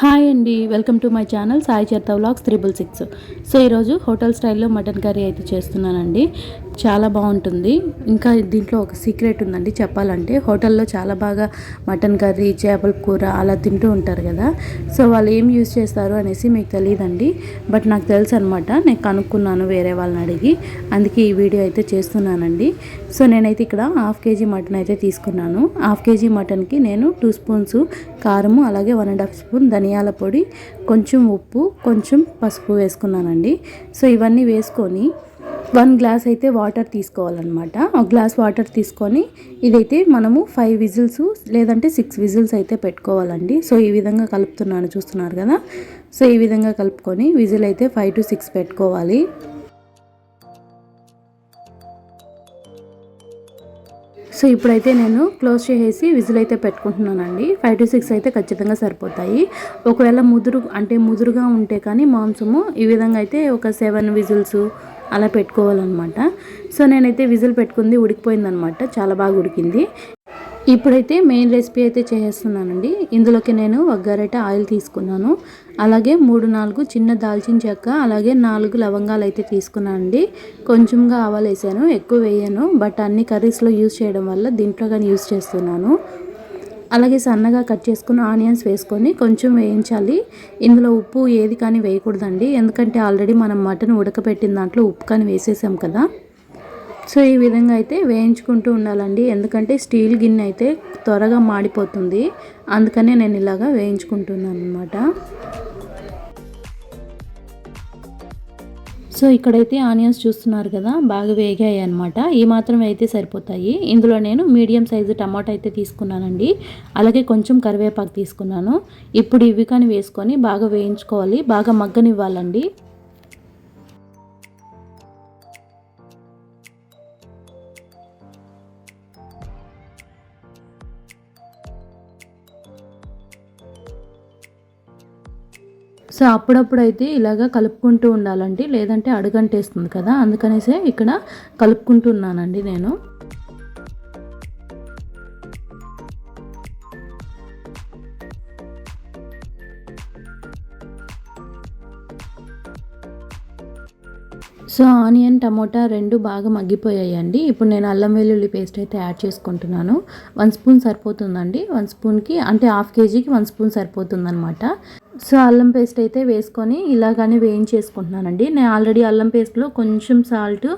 Hi అండి welcome to my channel Sai చేత vlogs triple six. So ఈరోజు hotel స్టైల్లో మటన్ కర్రీ అయితే చేస్తున్నానండి. చాలా బాగుంటుంది. ఇంకా దీంట్లో ఒక సీక్రెట్ ఉందండి. చెప్పాలంటే హోటల్లో చాలా బాగా మటన్ కర్రీ చేపల కూర అలా తింటూ ఉంటారు కదా. సో వాళ్ళు ఏం యూజ్ చేస్తారు అనేసి మీకు తెలియదండి బట్ నాకు తెలుసు అనమాట నేను కనుక్కున్నాను వేరే వాళ్ళని అడిగి. అందుకే ఈ వీడియో అయితే చేస్తున్నానండి. సో నేనైతే ఇక్కడ హాఫ్ కేజీ మటన్ అయితే తీసుకున్నాను. హాఫ్ కేజీ మటన్కి నేను టూ స్పూన్స్ కారము అలాగే వన్ అండ్ హాఫ్ స్పూన్ ధనియాల పొడి కొంచెం ఉప్పు కొంచెం పసుపు వేసుకున్నానండి. సో ఇవన్నీ వేసుకొని వన్ గ్లాస్ అయితే వాటర్ తీసుకోవాలన్నమాట. ఒక గ్లాస్ వాటర్ తీసుకొని ఇదైతే మనము ఫైవ్ విజిల్స్ లేదంటే సిక్స్ విజిల్స్ అయితే పెట్టుకోవాలండి. సో ఈ విధంగా కలుపుతున్నాను చూస్తున్నారు కదా? సో ఈ విధంగా కలుపుకొని విజిల్ అయితే ఫైవ్ టు సిక్స్ పెట్టుకోవాలి. సో ఇప్పుడైతే నేను క్లోజ్ చేసేసి విజిల్ అయితే పెట్టుకుంటున్నానండి. ఫైవ్ టు సిక్స్ అయితే ఖచ్చితంగా సరిపోతాయి. ఒకవేళ ముదురు అంటే ముదురుగా ఉంటే కానీ మాంసము ఈ విధంగా అయితే ఒక సెవెన్ విజిల్స్ అలా పెట్టుకోవాలన్నమాట. సో నేనైతే విజిల్ పెట్టుకుంది ఉడికిపోయిందనమాట చాలా బాగా ఉడికింది. ఇప్పుడైతే మెయిన్ రెసిపీ అయితే చేసేస్తున్నానండి ఇందులోకి నేను ఒక గరిట ఆయిల్ తీసుకున్నాను. అలాగే మూడు నాలుగు చిన్న దాల్చిన చెక్క అలాగే నాలుగు లవంగాలు అయితే తీసుకున్నానండి. కొంచెంగా ఆవాలు వేసాను ఎక్కువ వేయను బట్ అన్ని కర్రీస్లో యూజ్ చేయడం వల్ల దీంట్లో కానీ యూజ్ చేస్తున్నాను. అలాగే సన్నగా కట్ చేసుకున్న ఆనియన్స్ వేసుకొని కొంచెం వేయించాలి. ఇందులో ఉప్పు ఏది కానీ వేయకూడదండి. ఎందుకంటే ఆల్రెడీ మనం మటన్ ఉడకపెట్టిన దాంట్లో ఉప్పు కానీ వేసేసాం కదా. సో ఈ విధంగా అయితే వేయించుకుంటూ ఉండాలండి. ఎందుకంటే స్టీల్ గిన్నె అయితే త్వరగా మాడిపోతుంది. అందుకనే నేను ఇలాగా వేయించుకుంటున్నాను అనమాట సో ఇక్కడైతే ఆనియన్స్ చూస్తున్నారు కదా బాగా వేగాయి అనమాట ఈ మాత్రం అయితే సరిపోతాయి. ఇందులో నేను మీడియం సైజు టమాటా అయితే తీసుకున్నానండి. అలాగే కొంచెం కరివేపాకు తీసుకున్నాను. ఇప్పుడు ఇవి కానీ వేసుకొని బాగా వేయించుకోవాలి. బాగా మగ్గనివ్వాలండి. సో అప్పుడప్పుడు అయితే ఇలాగ కలుపుకుంటూ ఉండాలండి. లేదంటే అడుగంటేస్తుంది కదా. అందుకనేసే ఇక్కడ కలుపుకుంటున్నానండి నేను. సో ఆనియన్ టమోటా రెండు బాగా మగ్గిపోయాయండి. ఇప్పుడు నేను అల్లం వెల్లుల్లి పేస్ట్ అయితే యాడ్ చేసుకుంటున్నాను. వన్ స్పూన్ సరిపోతుందండి. వన్ స్పూన్కి అంటే హాఫ్ కేజీకి వన్ స్పూన్ సరిపోతుందనమాట సో అల్లం పేస్ట్ అయితే వేసుకొని ఇలాగానే వేయించేసుకుంటున్నానండి. నేను ఆల్రెడీ అల్లం పేస్ట్లో కొంచెం సాల్ట్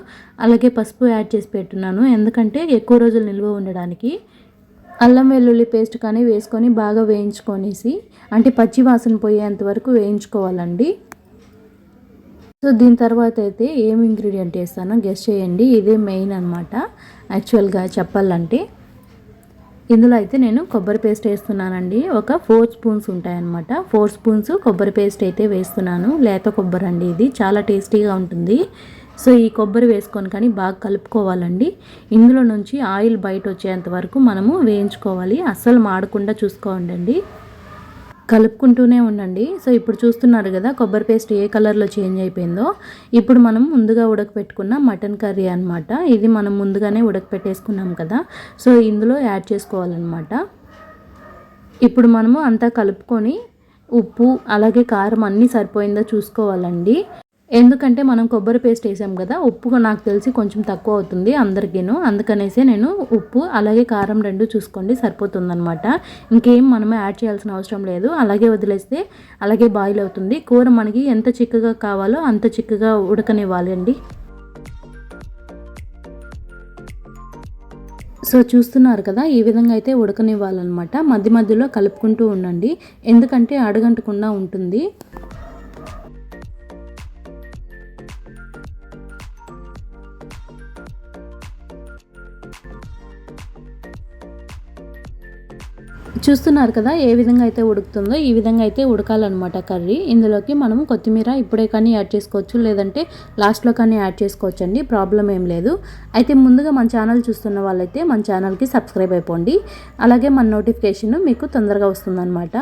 అలాగే పసుపు యాడ్ చేసి పెట్టున్నాను. ఎందుకంటే ఎక్కువ రోజులు నిల్వ ఉండడానికి అల్లం వెల్లుల్లి పేస్ట్ కానీ వేసుకొని బాగా వేయించుకొనేసి అంటే పచ్చి వాసన పోయేంత వరకు వేయించుకోవాలండి. సో దీని తర్వాత అయితే ఏం ఇంగ్రీడియంట్ వేస్తానో గెస్ట్ చేయండి. ఇదే మెయిన్ అనమాట యాక్చువల్గా చెప్పాలంటే ఇందులో అయితే నేను కొబ్బరి పేస్ట్ వేస్తున్నానండి. ఒక ఫోర్ స్పూన్స్ ఉంటాయన్నమాట. ఫోర్ స్పూన్స్ కొబ్బరి పేస్ట్ అయితే వేస్తున్నాను. లేత కొబ్బరి అండి ఇది. చాలా టేస్టీగా ఉంటుంది. సో ఈ కొబ్బరి వేసుకొని కానీ బాగా కలుపుకోవాలండి. ఇందులో నుంచి ఆయిల్ బయట వచ్చేంత వరకు మనము వేయించుకోవాలి. అస్సలు మాడకుండా చూసుకోండి కలుపుకుంటూనే ఉండండి. సో ఇప్పుడు చూస్తున్నారు కదా కొబ్బరి పేస్ట్ ఏ కలర్లో చేంజ్ అయిపోయిందో. ఇప్పుడు మనం ముందుగా ఉడకపెట్టుకున్న మటన్ కర్రీ అనమాట ఇది మనం ముందుగానే ఉడకపెట్టేసుకున్నాం కదా. సో ఇందులో యాడ్ చేసుకోవాలన్నమాట. ఇప్పుడు మనము అంతా కలుపుకొని ఉప్పు అలాగే కారం అన్నీ సరిపోయిందో చూసుకోవాలండి. ఎందుకంటే మనం కొబ్బరి పేస్ట్ వేసాం కదా ఉప్పు నాకు తెలిసి కొంచెం తక్కువ అవుతుంది అందరికీను. అందుకనేసే నేను ఉప్పు అలాగే కారం రెండు చూసుకోండి సరిపోతుందనమాట ఇంకేం మనం యాడ్ చేయాల్సిన అవసరం లేదు. అలాగే వదిలేస్తే అలాగే బాయిల్ అవుతుంది. కూర మనకి ఎంత చిక్కగా కావాలో అంత చిక్కగా ఉడకనివ్వాలి అండి. సో చూస్తున్నారు కదా ఈ విధంగా అయితే ఉడకనివ్వాలన్నమాట. మధ్య మధ్యలో కలుపుకుంటూ ఉండండి. ఎందుకంటే అడగంటకుండా ఉంటుంది. చూస్తున్నారు కదా ఏ విధంగా అయితే ఉడుకుతుందో ఈ విధంగా అయితే ఉడకాలన్నమాట కర్రీ. ఇందులోకి మనం కొత్తిమీర ఇప్పుడే కానీ యాడ్ చేసుకోవచ్చు లేదంటే లాస్ట్లో కానీ యాడ్ చేసుకోవచ్చు అండి ప్రాబ్లం ఏం లేదు. అయితే ముందుగా మన ఛానల్ చూస్తున్న వాళ్ళైతే మన ఛానల్కి సబ్స్క్రైబ్ అయిపోండి. అలాగే మన నోటిఫికేషన్ మీకు తొందరగా వస్తుందన్నమాట.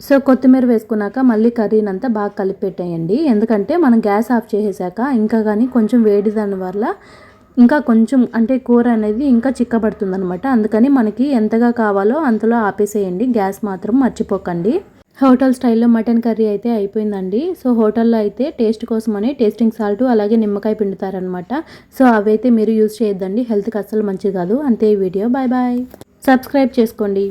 సో కొత్తిమీర వేసుకున్నాక మళ్ళీ కర్రీనంతా బాగా కలిపి పెట్టేయండి ఎందుకంటే మనం గ్యాస్ ఆఫ్ చేసేసాక ఇంకా కానీ కొంచెం వేడి దాని వల్ల ఇంకా కొంచెం అంటే కూర అనేది ఇంకా చిక్కబడుతుంది అనమాట అందుకని మనకి ఎంతగా కావాలో అంతలో ఆపేసేయండి. గ్యాస్ మాత్రం మర్చిపోకండి. హోటల్ స్టైల్లో మటన్ కర్రీ అయితే అయిపోయిందండి. సో హోటల్లో అయితే టేస్ట్ కోసమని టేస్టింగ్ సాల్ట్ అలాగే నిమ్మకాయ పిండుతారనమాట సో అవైతే మీరు యూజ్ చేయొద్దండి. హెల్త్కి అస్సలు మంచిది కాదు. అంతే ఈ వీడియో. Bye bye. సబ్స్క్రైబ్ చేసుకోండి.